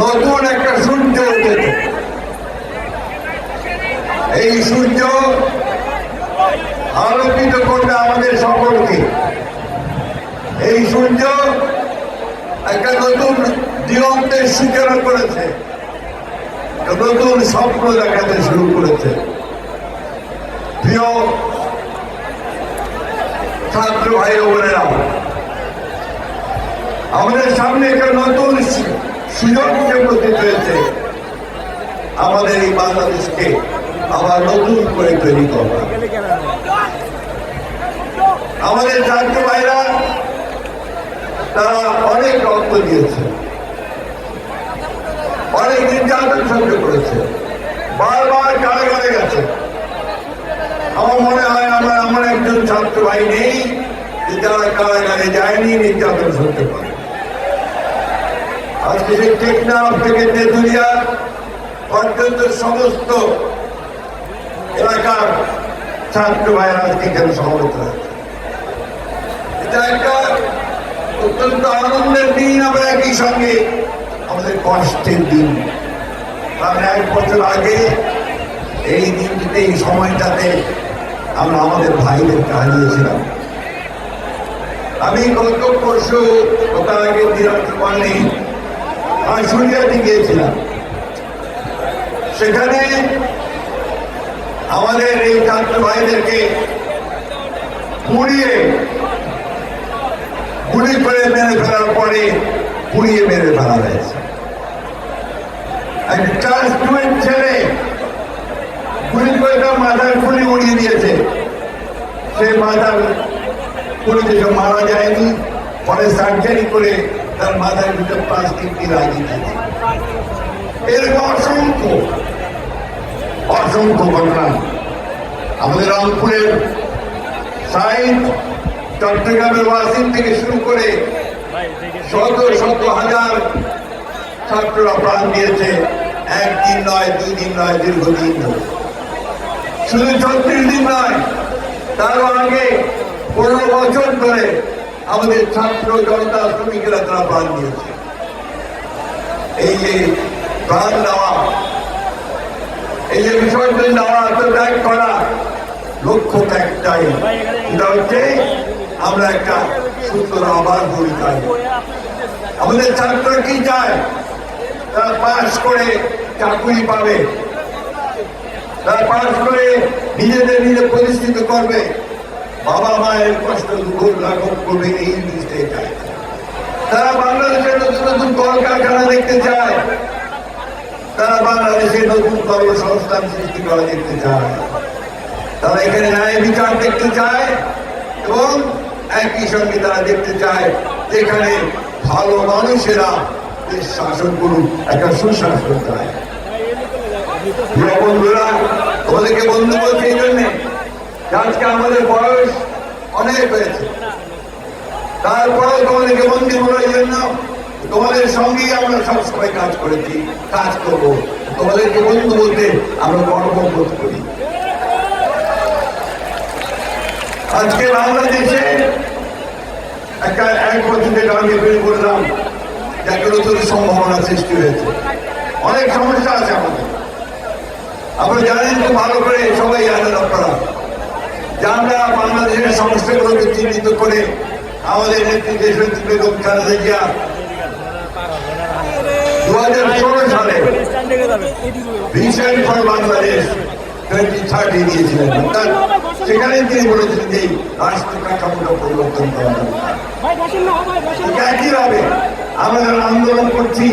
নতুন একটা সূর্য উঠেছে। এই সূর্য আলোকিত করবে আমাদের সকলকে। এই সূর্য একটা নতুন দিগন্তের সূচনা করেছে নতুন স্বপ্ন দেখাতে শুরু করেছে। প্রিয় ছাত্র ভাই বোনেরা, আমাদের সামনে একটা নতুন সু- সুযোগ উপস্থিত হয়েছে আমাদের এই বাংলাদেশকে আবার নতুন করে তৈরি করা আমাদের ছাত্র ভাইরা, তারা অনেক রক্ত দিয়েছে। অনেক নির্যাতন সহ্য করেছে। বারবার কারাগারে গেছে। আমার মনে হয় আমার আমার একজন ছাত্র ভাই নেই যারা কারাগারে যায়নি, নির্যাতন সহ্য করে। আজকে সেই টেকনাফ থেকে তেঁতুলিয়া পর্যন্ত সমস্ত এলাকার ছাত্র ভাইয়েরা আজকে এখানে সমবেত হয়েছে। এটা একটা অত্যন্ত আনন্দের দিন আমরা একই সঙ্গে আমাদের কষ্টের দিন। কারণ এক বছর আগে এই দিনটিতে, এই সময়টাতে আমরা আমাদের ভাইদেরকে হারিয়েছিলাম আমি গত পরশু ওটার আগে দিনাজপুর নেই আমি সুরিয়াতে গিয়েছিলাম। সেখানে আমাদের এই ছাত্র ভাইদেরকে পুড়িয়ে গুলি করে মেরে ফেলার পরে পুড়িয়ে মেরে ফেলা হয়েছে। একটা চার স্টুডেন্ট ছেলে গুলি করে মাথার গুলি উড়িয়ে দিয়েছে। সে মাথার গুলিতে সে মারা যায়নি। পরে সার্জারি করে তার মাথার ভিতরে প্লাস্টিক দিয়ে লাগিয়ে দিয়েছে এরকম অসংখ্য অসংখ্য ঘটনা। আমাদের রংপুরের সাইড চট্টগ্রামের ওয়াসিম থেকে শুরু করে শত শত হাজার ছাত্ররা প্রাণ দিয়েছে। একদিন নয় দুই দিন নয়, দীর্ঘদিন ধরে। শুধু ছত্রিশ দিন নয়, তারও আগে পনেরো বছর ধরে আমাদের ছাত্র জনতা শ্রমিকেরা তারা প্রাণ দিয়েছে। এই যে প্রাণ দেওয়া, এই যে বিসর্জন দেওয়া আত্মত্যাগ করা, লক্ষ্য একটাই সেটা হচ্ছে আমরা একটা সুন্দর আবার বই চাই আমাদের ছাত্ররা কি চায়? তারা পাস করে চাকুরি পাবে। তারা পাস করে নিজেদের নিজে প্রতিষ্ঠিত করবে। বাবা মায়ের কষ্ট দুঃখ লাঘব করবে এই চায়। তারা বাংলাদেশের নতুন নতুন কলকারখানা দেখতে চায়। তারা বাংলাদেশে নতুন কর্মসংস্থান সৃষ্টি করা দেখতে চায়। তারা এখানে ন্যায় বিচার দেখতে চায় এবং একই সঙ্গে তারা দেখতে চায় যেখানে ভালো মানুষেরা দেশ শাসন করুক, একটা সুশাসন চায়। বন্ধুরা, তোমাদেরকে বন্ধু বলছি এই জন্যে আজকে আমাদের বয়স অনেক হয়েছে। তারপরেও তোমাদেরকে বন্দি করার জন্য তোমাদের সঙ্গেই আমরা সবসময় কাজ করেছি, কাজ করব। তোমাদেরকে বন্ধু বলতে আমরা গর্ববোধ করি। আজকে বাংলাদেশে একটা এক বছর আমি বের করলাম একটা নতুন সম্ভাবনা সৃষ্টি হয়েছে। অনেক সমস্যা আছে আমাদের। আপনারা জানেন খুব ভালো করে সবাই জানেন আপনারা যে আমরা বাংলাদেশের সমস্যাগুলোকে চিহ্নিত করে আমাদের নেত্রী খালেদা জিয়া দু হাজার ষোলো সালে vision for Bangladesh twenty thirty দিয়েছিলেন। অর্থাৎ সেখানে তিনি বলেছিলেন যে রাষ্ট্র কাঠামোটা পরিবর্তন করা দরকার ভাই বসেন না ভাই বসেন না একই ভাবে আমরা যারা আন্দোলন করছি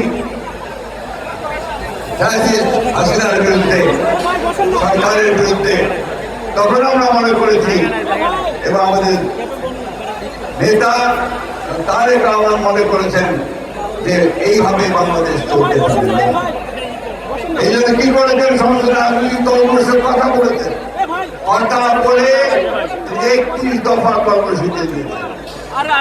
হাসিনার বিরুদ্ধে, সরকারের বিরুদ্ধে তখন আমরা মনে করেছি। এবং আমাদের নেতা তারেক রহমান মনে করেছেন যে এইভাবে বাংলাদেশ চলতে বসেন না পারে এ না। ভাই বসেন না এই জন্য কি করেছেন সমস্ত রাজনৈতিক দলগুলোর কথা বলেছেন। কথা বলে একত্রিশ দফা কর্মসূচি দিয়েছেন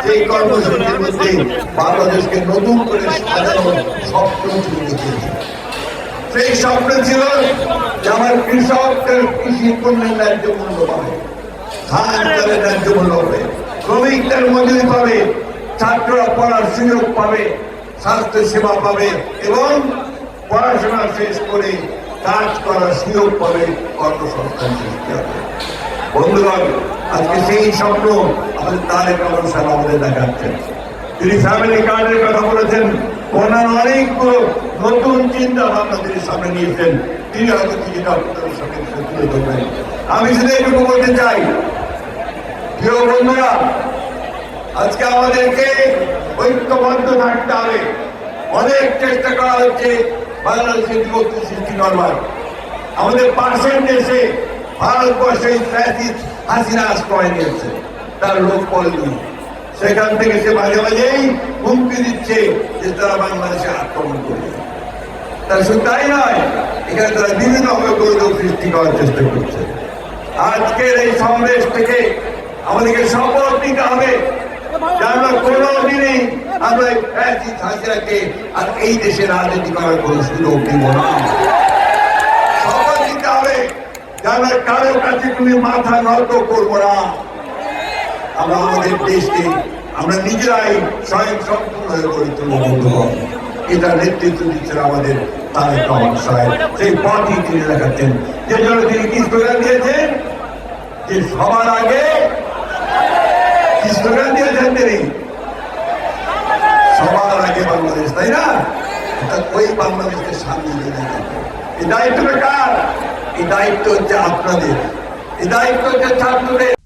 সেই কর্মসূচির মধ্যে বাংলাদেশকে নতুন করে সাজানোর স্বপ্ন তুলে দিয়েছে সেই স্বপ্ন ছিল যে আমার কৃষকদের কৃষি পণ্যের ন্যায্য মূল্য পাবে। ধান চালের ন্যায্য মূল্য হবে শ্রমিকদের মজুরি পাবে। ছাত্ররা পড়ার সুযোগ পাবে। স্বাস্থ্য সেবা পাবে এবং পড়াশোনা শেষ করে কাজ করার সুযোগ পাবে কর্মসংস্থান সৃষ্টি হবে। বন্ধুগণ, আজকে সেই স্বপ্ন আমাদের তারেক রহমান সাহেব আমাদের দেখাচ্ছেন। তিনি ফ্যামিলি কার্ডের কথা বলেছেন। অন্যান্য অনেকগুলো নতুন চিন্তা তিনি সামনে নিয়েছেন তিনি হয়তো কিছুটা আপনাদের সামনে এসে তুলে ধরবেন। আমি শুধু এইটুকু বলতে চাই, প্রিয় বন্ধুরা, আজকে আমাদেরকে ঐক্যবদ্ধ থাকতে হবে। অনেক চেষ্টা করা হচ্ছে, বাংলাদেশের বিভক্তি সৃষ্টি করবার। আমাদের পাশের দেশে ভারতবর্ষে হাসিনা আশ্রয় নিয়েছে। তার লোক পড়েনি সেখান থেকে সে মাঝে মাঝেই হুমকি দিচ্ছে যে তারা বাংলাদেশে আক্রমণ করবে। তার শুধু তাই নয়, এখানে তারা গৌরব সৃষ্টি করার চেষ্টা করছে। আজকের এই সমাবেশ থেকে আমাদেরকে শপথ নিতে হবে। আমরা কোনো দিনই আমরা এই দেশে রাজনীতি করার কোনো সুযোগ দিব না। শপথ হবে। কারও কাছে তুমি মাথা নত করব না। আমাদের দেশকে, আমরা নিজেরাই স্বয়ং সম্পূর্ণ হয়ে গড়ে তুলব এটা নেতৃত্ব দিচ্ছেন আমাদের তারেক রহমান সাহেব। সেই পথই তিনি দেখাচ্ছেন। যে জন্য তিনি কি স্লোগান দিয়েছেন? যে সবার আগে কি স্লোগান দিয়েছেন তিনি? সবার আগে বাংলাদেশ, তাই না? তা ওই বাংলাদেশকে সামনে নিয়ে যাবে এই দায়িত্বটা কার? এই দায়িত্ব হচ্ছে আপনাদের। এই দায়িত্ব হচ্ছে ছাত্রদের।